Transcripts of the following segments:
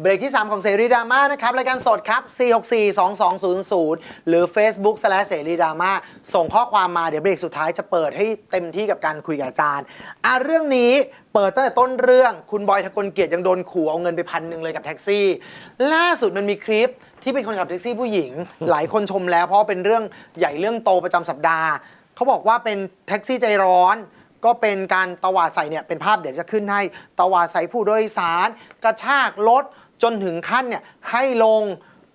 เบรกที่ 3 ของเสรีดราม่านะครับรายการสดครับ 4642200 หรือ Facebook สแลเสรีดราม่าส่งข้อความมาเดี๋ยวเบรกสุดท้ายจะเปิดให้เต็มที่กับการคุยกับอาจารย์อะเรื่องนี้เปิดตั้งแต่ต้นเรื่องคุณบอยทะกลเกียรติยังโดนขู่เอาเงินไปพันหนึ่งเลยกับแท็กซี่ ล่าสุดมันมีคลิปที่เป็นคนขับแท็กซี่ผู้หญิง หลายคนชมแล้วเพราะเป็นเรื่องใหญ่เรื่องโตประจำสัปดาห์ เขาบอกว่าเป็นแท็กซี่ใจร้อน ก็เป็นการตวาดใส่เนี่ยเป็นภาพเดี๋ยวจะขึ้นให้ตวาดใส่ผู้โดยสาร กระชากรถ จนถึงขั้นเนี่ยให้ลง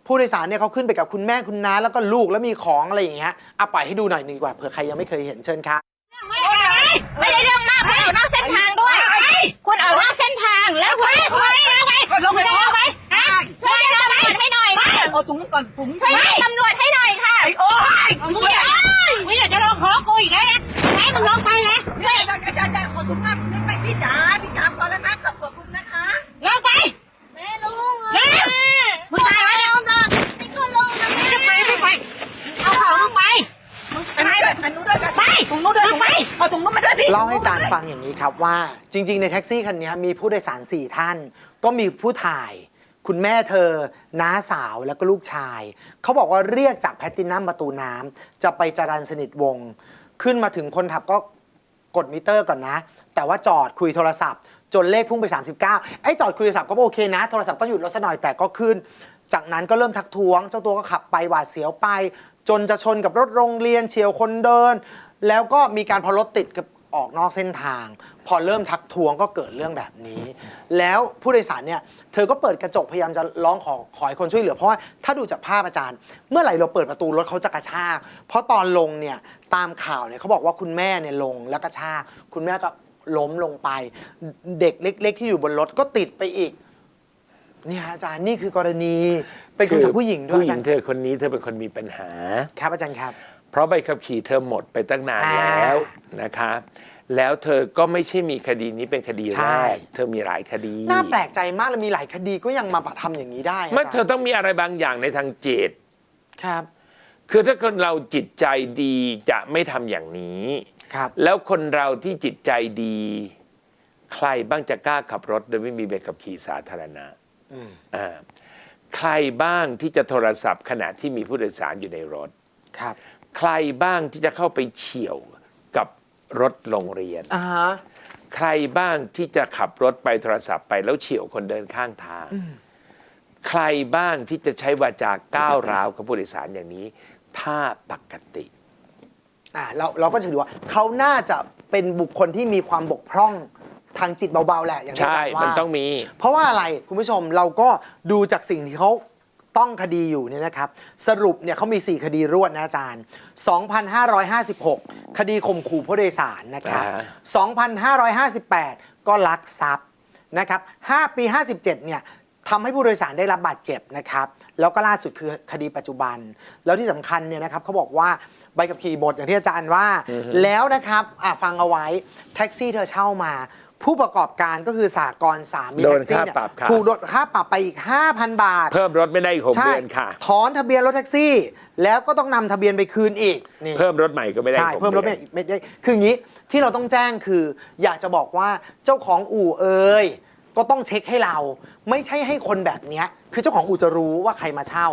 ผู้โดยสารเนี่ยเขาขึ้นไปกับคุณแม่คุณน้าแล้วก็ลูกแล้วมีของอะไรอย่างเงี้ยเอาไปให้ดูหน่อยหนึงดีกว่าเผื่อใครยังไม่เคยเห็นเชิญครับ ไม่ได้เรื่องมากคุณออกนอกเส้นทางด้วยคุณออกนอกเส้นทางแล้วคุณคุณเอาไปลงไปเอาไปช่วยตำรวจให้หน่อยค่ะเอาถุงก่อนถุงช่วยตำรวจให้หน่อยค่ะโอ้ยมึงอย่ามึงอยากจะลองขอกูอีกแล้วนะให้มึงลองไปนะช่วยจะจะจะขอถุงน้ำนี่ไปพี่จ๋าพี่จ๋า ฟังอย่างนี้ครับว่าจริง ๆ ในแท็กซี่คันนี้มีผู้โดยสาร 4 ท่าน ก็มีผู้ถ่าย คุณแม่เธอ น้าสาวแล้วก็ลูกชาย เขาบอกว่าเรียกจากแพตตินัมประตูน้ำจะไปจรันสนิทวงศ์ขึ้นมาถึงคนขับก็กดมิเตอร์ก่อนนะ แต่ว่าจอดคุยโทรศัพท์ จนเลขพุ่งไป 39 ไอ้จอดคุยโทรศัพท์ก็โอเคนะ โทรศัพท์ก็หยุดรถซะหน่อยแต่ก็ขึ้น จากนั้นก็เริ่มทักท้วง เจ้าตัวก็ขับไปหวาดเสียวไป จนจะชนกับรถโรงเรียนเฉียวคนเดิน แล้วก็มีการพอรถติดกับ ออกนอกเส้นทาง พอเริ่มทักท้วงก็เกิดเรื่องแบบนี้ แล้วผู้โดยสารเนี่ยเธอก็เปิดกระจกพยายามจะร้องขอขอให้คนช่วยเหลือเพราะว่าถ้าดูจากภาพอาจารย์ เมื่อไหร่เราเปิดประตูรถเขาจะกระชากเพราะตอนลงเนี่ยตามข่าวเนี่ยเขาบอกว่าคุณแม่เนี่ยลงแล้วกระชากคุณแม่ก็ล้มลงไป เด็กเล็ก ๆ ที่อยู่บนรถก็ติดไปอีกเนี่ยอาจารย์นี่คือกรณีเป็นคนขับผู้หญิงด้วยผู้หอาญิจารงย์เธอคนนี้เธอเป็นคนมีปัญหา ครับอาจารย์ครับ เพราะใบขับขี่เธอหมดไปตั้งนานอ่าแล้วนะคะ แล้วเธอก็ไม่ใช่มีคดีนี้เป็นคดีใช่แรกเธอมีหลายคดี น่าแปลกใจมากเลยมีหลายคดีก็ยังมาทำอย่างนี้ได้มันอาเธจารอย์ต้องมีอะไรบางอย่างในทางจิตครับ คือถ้าคนเราจิตใจดีจะไม่ทำอย่างนี้ครับ แล้วคนเราที่จิตใจดี ใครบ้างจะกล้าขับรถโดยไม่มีใบขับขี่สาธารณะอืมอ่าใครบ้างที่จะโทรศัพท์ขณะที่มีผู้โดยสารอยู่ในรถครับ ใครบ้างที่จะเข้าไปเฉี่ยวกับรถโรงเรียน อ่าฮะ ใครบ้างที่จะขับรถไปโทรศัพท์ไปแล้วเฉี่ยวคนเดินข้างทาง ใครบ้างที่จะใช้วาจาก้าวร้าวกับผู้โดยสารอย่างนี้ ถ้าปกติ อ่าเราเราก็จะดูว่าเขาน่าจะเป็นบุคคลที่มีความบกพร่องทางจิตเบาๆแหละอย่างที่อาใช่จารย์ว่ามันต้องมี เพราะว่าอะไรคุณผู้ชมเราก็ดูจากสิ่งที่เขา ต้องคดีอยู่เนี่ยนะครับ สรุปเนี่ยเขามี 4 คดีรวดนะอาจารย์ 2,556 คดีข่มขู่ผู้โดยสารนะครับ 2,558 ก็ลักทรัพย์นะครับ 5 ปี 57 เนี่ยทำให้ผู้โดยสารได้รับบาดเจ็บนะครับ แล้วก็ล่าสุดคือคดีปัจจุบัน แล้วที่สำคัญเนี่ยนะครับเขาบอกว่าใบขับขี่บทอย่างที่อาจารย์ว่า แล้วนะครับอะฟังเอาไว้แท็กซี่เธอเช่ามา ผู้ประกอบการก็คือสากลสามีโดนแท็กซี่เนี่ยค่าปรับค่ะถูกโดนค่าปรับไปอีก 5,000 บาท เพิ่มรถไม่ได้อีกหกใช่เดือนค่ะ ถอนทะเบียนรถแท็กซี่ แล้วก็ต้องนำทะเบียนไปคืนอีกนี่เพิ่มรถใหม่ก็ไม่ได้ใช่หกเพิ่มรถดืไม่อน ไม่ได้คืออย่างนี้ที่เราต้องแจ้งคือ อยากจะบอกว่าเจ้าของอู่เอ่ยก็ต้องเช็คให้เรา ไม่ใช่ให้คนแบบเนี้ยคือเจ้าของอู่จะรู้ว่าใครมาเช่า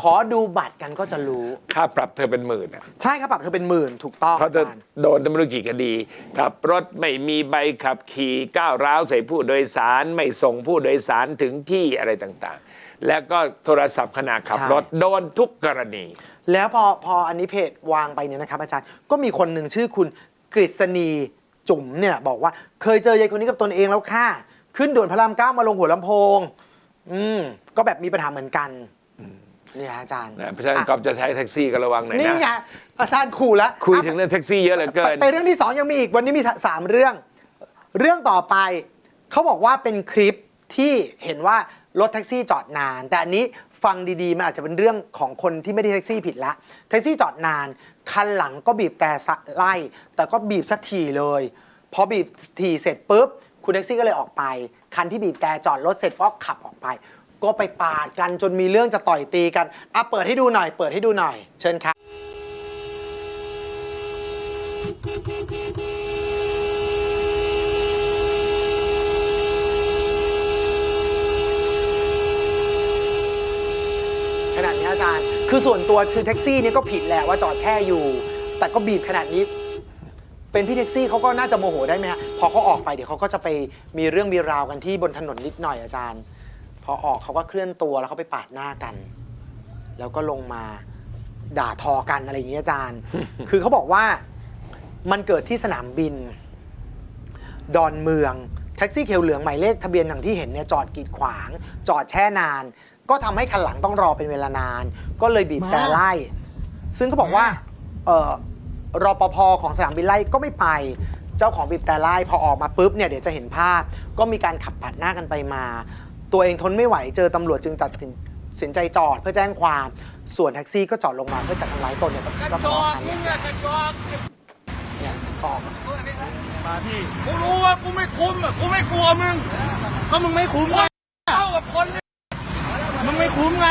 ขอดูบัตรกันก็จะรู้ ค่าปรับเธอเป็นหมื่นอะใช่ครับปรับเธอเป็นหมื่นถูกต้องเพราะเธออาจารย์ โดนตำรวจกี่คดีขับรถไม่มีใบขับขี่ก้าวร้าวใส่ผู้โดยสารไม่ส่งผู้โดยสารถึงที่อะไรต่างๆ แล้วก็โทรศัพท์ขณะขับรถโดนทุกกรณี แล้วพอพออันนี้เพจวางไปเนี่ยนะครับ อาจารย์ก็มีคนหนึ่งชื่อคุณกฤษณีจุ๋มเนี่ยบอกว่า เคยเจอยายคนนี้กับตนเองแล้วค่ะ ขึ้นด่วนพระรามเก้ามาลงหัวลำโพง อืมก็แบบมีปัญหาเหมือนกัน เนี่ยอาจารย์นะเพราะฉะนั้นอะ ก๊อฟจะใช้แท็กซี่ก็ระวังหน่อยนี่ไงนะอาจารย์ขู่แล้วคุยอะถึงเรื่องแท็กซี่เยอะเหลือไปเกินไปเรื่องที่สองยังมีอีกวันนี้มีสามเรื่อง เรื่องต่อไปเขาบอกว่าเป็นคลิปที่เห็นว่ารถแท็กซี่จอดนาน แต่อันนี้ฟังดีๆมันอาจจะเป็นเรื่องของคนที่ไม่ได้แท็กซี่ผิดละแท็กซี่จอดนาน คันหลังก็บีบแต่ไล่ แต่ก็บีบสักทีเลยพอบีบทีเสร็จปุ๊บคุณแท็กซี่ก็เลยออกไป คันที่บีบแต่จอดรถเสร็จก็ขับออกไป ก็ไปปาดกันจนมีเรื่องจะต่อยตีกันอะเปิดให้ดูหน่อย เปิดให้ดูหน่อย เชิญครับ ขนาดนี้อาจารย์ คือส่วนตัวคือแท็กซี่เนี่ยก็ผิดแหละว่าจอดแช่อยู่ แต่ก็บีบขนาดนี้ เป็นพี่แท็กซี่เขาก็น่าจะโมโหได้ไหมฮะพอเขาออกไปเดี๋ยวเขาก็จะไปมีเรื่องมีราวกันที่บนถนนนิดหน่อยอาจารย์ อออกเขาก็เคลื่อนตัวแล้วเขาไปปาดหน้ากัน แล้วก็ลงมาด่าทอกันอะไรอย่างนี้อาจารย์ คือเขาบอกว่ามันเกิดที่สนามบิน ดอนเมือง แท็กซี่เขียวเหลืองหมายเลขทะเบียนอย่างที่เห็นเนี่ยจอดกีดขวาง จอดแช่นาน ก็ทำให้คันหลังต้องรอเป็นเวลานาน ก็เลยบีบแต่ไล่ ซึ่งเขาบอกว่าเออรปภของสนามบินไล่ก็ไม่ไป เจ้าของบีบแต่ไล่พอออกมาปุ๊บเนี่ยเดี๋ยวจะเห็นภาพ ก็มีการขับปาดหน้ากันไปมา ตัวเองทนไม่ไหวเจอตำรวจจึงตัดสินใจจอดเพื่อแจ้งความ ส่วนแท็กซี่ก็จอดลงมาเพื่อจะทำร้ายตนเนี่ยก็ก็ทะเลาะกันเนี่ยเนี่ยตอบมาพี่กูรู้ว่ากูไม่คุ้มอะกูไม่กลัวมึงก็มึงไม่คุ้มไงเข้ากับคนเนี่ยมึงไม่คุ้มไง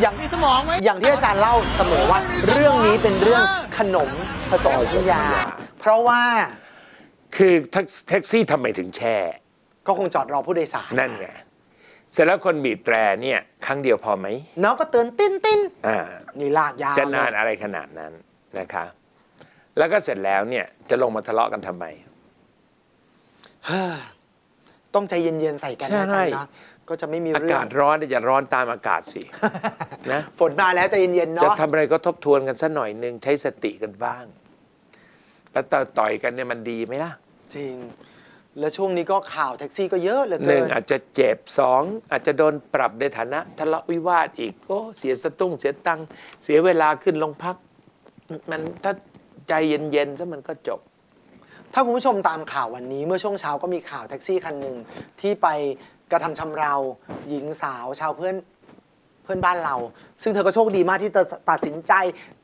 อย่างมีสมองไหมอย่างที่อาจารย์เล่าเสมอว่า เรื่องนี้เป็นเรื่องขนมผสมวิทยา เพราะว่าคือแท็กแท็กซี่ทำไมถึงแช่ ก็คงจอดรอผู้โดยสาร นั่นไง เสร็จแล้วคนบีบแตรเนี่ย ครั้งเดียวพอไหมน้องก็เตือนติ้นติ้นอ่า นี่ลากยาวจะนานเลยอะไรขนาดนั้นนะคะ แล้วก็เสร็จแล้วเนี่ยจะลงมาทะเลาะกันทำไม เฮ้อต้องใจเย็นๆใส่กันนะอาใช่จารย์นะก็จะไม่มีอาเรื่อกางศร้อนเนี่ยอย่าร้อนตามอากาศสิ นะ ฝนมาแล้วใจเย็นๆจะเนาะทำอะไรก็ทบทวนกันสักหน่อยหนึ่งใช้สติกันบ้าง แล้วต่อต่อยกันเนี่ยมันดีไหมล่ะ จริง แล้วช่วงนี้ก็ข่าวแท็กซี่ก็เยอะเหลือหเกินึ่งน อาจจะเจ็บสองอาจจะโดนปรับในฐานะทะเลาะวิวาทอีกโอ้เสียสตุ้งเสียตังค์เสียเวลาขึ้นโรงพัก มันถ้าใจเย็นๆซะมันก็จบ ถ้าคุณผู้ชมตามข่าววันนี้เมื่อช่วงเช้าก็มีข่าวแท็กซี่คันหนึ่งที่ไปกระทำชำเราหญิงสาวชาวเพื่อนเพื่อนบ้านเรา ซึ่งเธอก็โชคดีมากที่เธอตัดสินใจ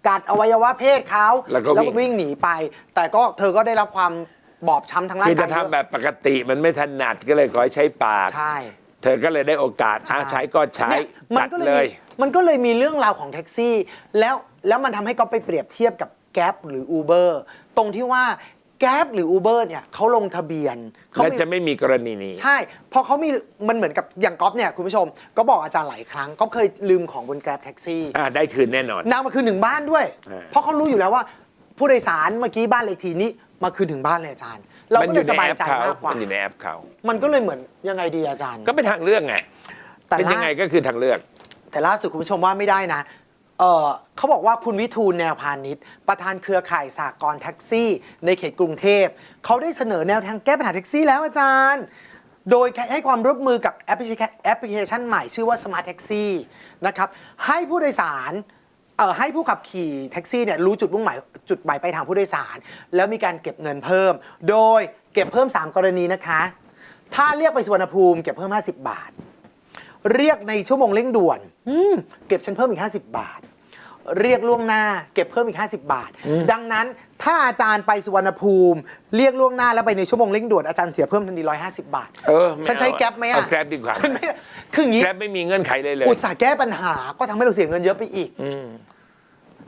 กัดอวัยวะเพศเขาแล้วก็วิ่ง วิ่งหนีไป แต่ก็เธอก็ได้รับความ บอบช้ำทางร่างคือกาจะยทำแบบปกติมันไม่ถนัดก็เลยขอให้ใช้ปาก ใช่ เธอก็เลยได้โอกาสอาใช้ก็ใช้เนี่ยมัตัดก็เลเลยยมีมันก็เลยมีเรื่องราวของแท็กซี่ แล้วแล้วมันทำให้ก็ไปเปรียบเทียบกับแก๊ปหรือ Uber ตรงที่ว่าแก๊ปหรือ Uber เนี่ยเขาลงทะเบียนเขาและมี จะไม่มีกรณีนี้ ใช่ เพราะเขามี มันเหมือนกับ อย่างก๊อฟเนี่ย คุณผู้ชม ก็บอกอาจารย์หลายครั้ง ก็เคยลืมของบนแกร็บแท็กซี่ อ่าได้คืนแน่นอน นางมาคืนถึงบ้านด้วย อ่า เพราะเขารู้อยู่แล้วว่า ผู้โดยสารเมื่อกี้บ้านเลขทีนี้ มาคืนถึงบ้านเลยอาจารย์ เรามัก็อเลยยู่สในบายแอปใจเขามากกว่า มันอยู่ในแอปเขา มันก็เลยเหมือนยังไงดีอาจารย์ ก็เป็นทางเลือกไงแต่เป็นล่ายังไงก็คือทางเลือก แต่ล่าสุดคุณผู้ชมว่าไม่ได้นะเออเขาบอกว่าคุณวิทูลแนวพาณิชย์ ประธานเครือข่ายสากลแท็กซี่ ในเขตกรุงเทพเขาได้เสนอแนวทางแก้ปัญหาแท็กซี่แล้วอาจารย์ โดยให้ความร่วมมือกับแอปพลิเคชันแอปพลิเคชันใหม่ชื่อว่า Smart Taxi นะครับให้ผู้โดยสาร เอ่อให้ผู้ขับขี่แท็กซี่เนี่ยรู้จุดมุ่งหมายจุดหมายปลายทางผู้โดยสาร แล้วมีการเก็บเงินเพิ่ม โดยเก็บเพิ่ม 3 กรณีนะคะ ถ้าเรียกไปสุวรรณภูมิเก็บเพิ่ม 50 บาท เรียกในชั่วโมงเร่งด่วนอืมเก็บฉันเพิ่มอีก 50 บาท เรียกล่วงหน้าเก็บเพิ่มอีก 50 บาท ดังนั้นถ้าอาจารย์ไปสุวรรณภูมิ เรียกล่วงหน้าแล้วไปในชั่วโมงเร่งด่วนอาจารย์เสียเพิ่มทันที150 บาทเออไม่ฉันใช้เอาอะแก๊ปไหมอะเอาแกร็บดีกว่ามันไม่คืออย่างนี้ แกร็บไม่มีเงื่อนไขเลยเลย อุตส่าห์แก้ปัญหาก็ทำให้เราเสียเงินเยอะไปอีก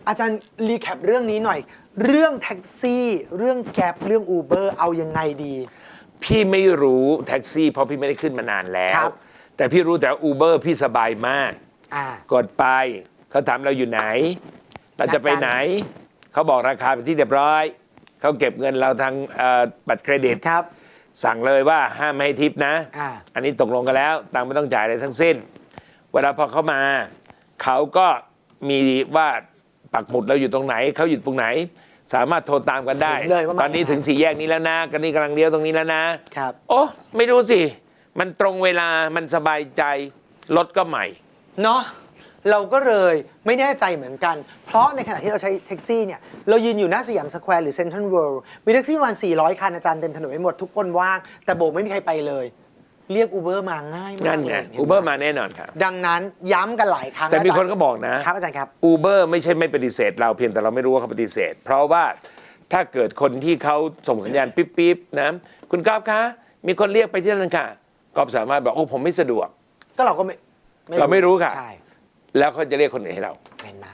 อืมอาจารย์รีแคปเรื่องนี้หน่อย เรื่องแท็กซี่ เรื่องแก๊ปเรื่องอูเบอร์เอายังไงดี พี่ไม่รู้แท็กซี่ เพราะพี่ไม่ได้ขึ้นมานานแล้ครัวบแต่พี่รู้แต่อูเบอร์พี่สบายมาก อ่า กดไปเขาถามเราอยู่ไหน เราจะไปไหน เขาบอกราคาเป็นที่เรียบร้อย เขาเก็บเงินเราทางเอ่อบัตรเครดิต ครับ สั่งเลยว่าห้ามไม่ให้ทิปนะ อ่า อันนี้ตกลงกันแล้ว ตังค์ไม่ต้องจ่ายอะไรทั้งสิ้น เวลาพอเขามา เขาก็มีว่า ปักหมุดเราอยู่ตรงไหนเขาอยู่ตรงไหน สามารถโทรตามกันได้เห็นเลยว่ามาตอนนี้ถึงสี่แยกนี้แล้วนะกันนี้กำลังเลี้ยวตรงนี้แล้วนะครับ โอ้ไม่รู้สิ มันตรงเวลามันสบายใจรถก็ใหม่ เนาะเราก็เลยไม่แน่ใจเหมือนกัน เพราะในขณะที่เราใช้แท็กซี่เนี่ย เรายืนอยู่หน้าสยามสแควร์หรือเซ็นทรัลเวิลด์มีแท็กซี่ประมาณ 400 คันอาจารย์เต็มถนนไปหมดทุกคนว่าง แต่โบกไม่มีใครไปเลย เรียกอูเบอร์มาง่ายมากนั่นไงลยห็หอูเบอร์มาแน่นอนครับดังนั้นย้ำกันหลายครั้งแต่มีอาจารย์คนก็บอกนะ ครับอาจารย์ครับ อูเบอร์ไม่ใช่ไม่ปฏิเสธเราเพียงแต่เราไม่รู้ว่าเขาปฏิเสธ เพราะว่าถ้าเกิดคนที่เขาส่งสัญญาณปิ๊บๆนะคุณก๊อฟคะ มีคนเรียกไปที่นั่นค่ะก๊อฟสามารถบอกโอ้ผมไม่สะดวก ก็เราก็ไม่เราไม่รู้ค่ะ ใช่แล้วเขาจะเรียกคนอื่นให้เราเห็นไหม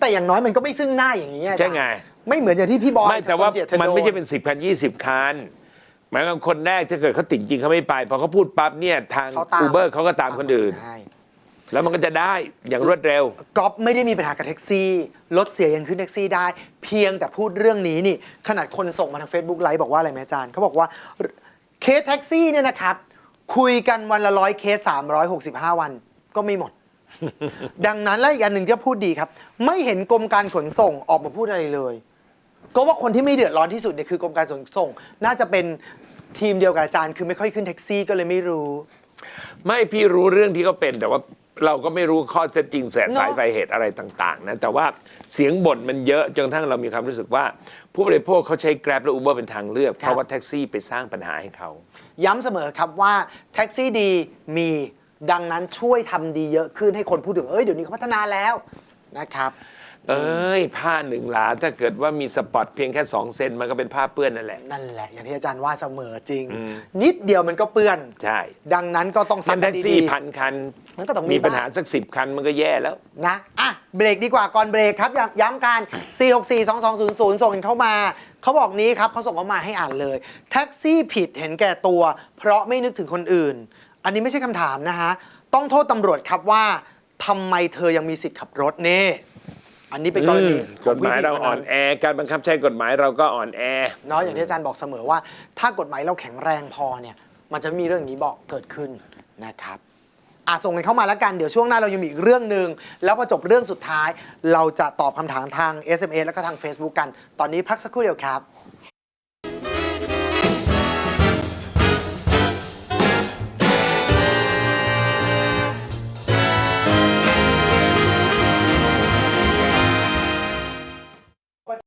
แต่อย่างน้อยมันก็ไม่ซึ่งหน้าอย่างนี้อาจารย์ใช่ไง ไม่เหมือนอย่างที่พี่บอยไม่แต่ว่ากับคนเกลียดธอมันโด ไม่ใช่เป็นสิบคันยี่สิบคัน หมายความคนแรกถ้าเกิดเขาติดจริงเขาไม่ไปพอเขาพูดปั๊บเนี่ยทางเขาตามอูเบอร์เขาก็ตามคนอื่น ใช่แล้วมันก็จะได้อย่างรวดเร็ว ก๊อฟไม่ได้มีปัญหากับแท็กซี่รถเสียยังขึ้นแท็กซี่ได้ เพียงแต่พูดเรื่องนี้นี่ ขนาดคนส่งมาทาง Facebook ไลฟ์บอกว่าอะไรไหมอาจารย์เขาบอกว่าเคสแท็กซี่เนี่ยนะครับ คุยกันวันละร้อยเคส 365 วันก็ไม่หมด ดังนั้นแล้วอีกอันหนึ่งที่พูดดีครับ ไม่เห็นกรมการขนส่งออกมาพูดอะไรเลย ก็ว่าคนที่ไม่เดือดร้อนที่สุดเนี่ยคือกรมการขนส่ง น่าจะเป็นทีมเดียวกับอาจารย์คือไม่ค่อยขึ้นแท็กซี่ก็เลยไม่รู้ ไม่พี่รู้เรื่องที่เขาเป็นแต่ว่าเราก็ไม่รู้ข้อเท็จจริงแสเนอะสายไปลายเหตุอะไรต่าง ๆ นะ แต่ว่าเสียงบ่นมันเยอะจนกระทั่งเรามีความรู้สึกว่า ผู้บริโภคเขาใช้ Grab และ Uber เป็นทางเลือก เพราะว่าแท็กซี่ไปสร้างปัญหาให้เขาย้ำเสมอครับว่าแท็กซี่ดีมีดังนั้นช่วยทำดีเยอะขึ้นให้คนพูดถึงเอ้ยเดี๋ยวนี้เขาพัฒนาแล้วนะครับ เอ้ย ผ้าหนึ่งหลาถ้าเกิดว่ามีสปอตเพียงแค่2เซนมันก็เป็นผ้าเปื้อนนั่นแหละ นั่นแหละ อย่างที่อาจารย์ว่าเสมอจริง นิดเดียวมันก็เปื้อน ใช่ ดังนั้นก็ต้องนั่ซักนกัแท็นกซี่ดีพันคันมันก็ต้องมีมีปัญหาบ้าง สักสิบคันมันก็แย่แล้วๆนะอะเบรกดีกว่าก่อนเบรกครับย้ำย้ำกัน 4 6 4 2 2 0 0 ส่งกันเข้ามา เขาบอกนี้ครับเขาส่งเข้ามาให้อ่านเลย แท็กซี่ผิดเห็นแก่ตัว เพราะไม่นึกถึงคนอื่น อันนี้ไม่ใช่คำถามนะฮะ ต้องโทษตำรวจครับว่าทำไมเธอยังมีสิทธิ์ขับรถนี่ อันนี้เป็นกรณีอืมขกองฎหผู้มายผิดเราคนอ่อนั้นนแอการบังคับใช้กฎหมายเราก็อ่อนแอ เนาะอย่างที่อาจารย์บอกเสมอว่า ถ้ากฎหมายเราแข็งแรงพอเนี่ย มันจะไม่มีเรื่องอย่างนี้บอกเกิดขึ้นนะครับอะส่งกันเข้ามาแล้วกัน เดี๋ยวช่วงหน้าเรายังมีอีกเรื่องหนึ่งแล้วพอจบเรื่องสุดท้าย เราจะตอบคำถามทาง SMS แล้วก็ทาง Facebook กัน ตอนนี้พักสักครู่เดียวครับ